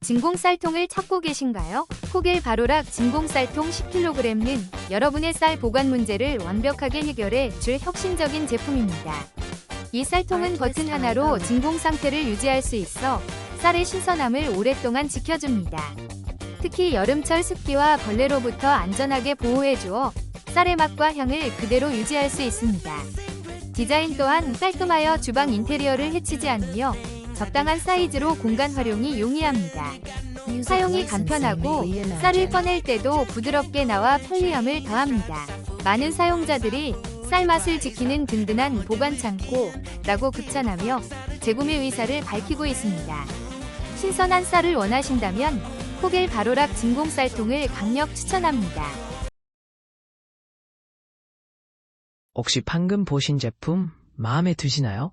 진공쌀통을 찾고 계신가요? 코길 바로락 진공쌀통 10kg는 여러분의 쌀 보관 문제를 완벽하게 해결해 줄 혁신적인 제품입니다. 이 쌀통은 버튼 하나로 진공 상태를 유지할 수 있어 쌀의 신선함을 오랫동안 지켜줍니다. 특히 여름철 습기와 벌레로부터 안전하게 보호해주어 쌀의 맛과 향을 그대로 유지할 수 있습니다. 디자인 또한 깔끔하여 주방 인테리어를 해치지 않으며 적당한 사이즈로 공간 활용이 용이합니다. 사용이 간편하고 쌀을 꺼낼 때도 부드럽게 나와 편리함을 더합니다. 많은 사용자들이 쌀 맛을 지키는 든든한 보관 창고 라고 극찬하며 재구매 의사를 밝히고 있습니다. 신선한 쌀을 원하신다면 코길 바로락 진공 쌀통을 강력 추천합니다. 혹시 방금 보신 제품 마음에 드시나요?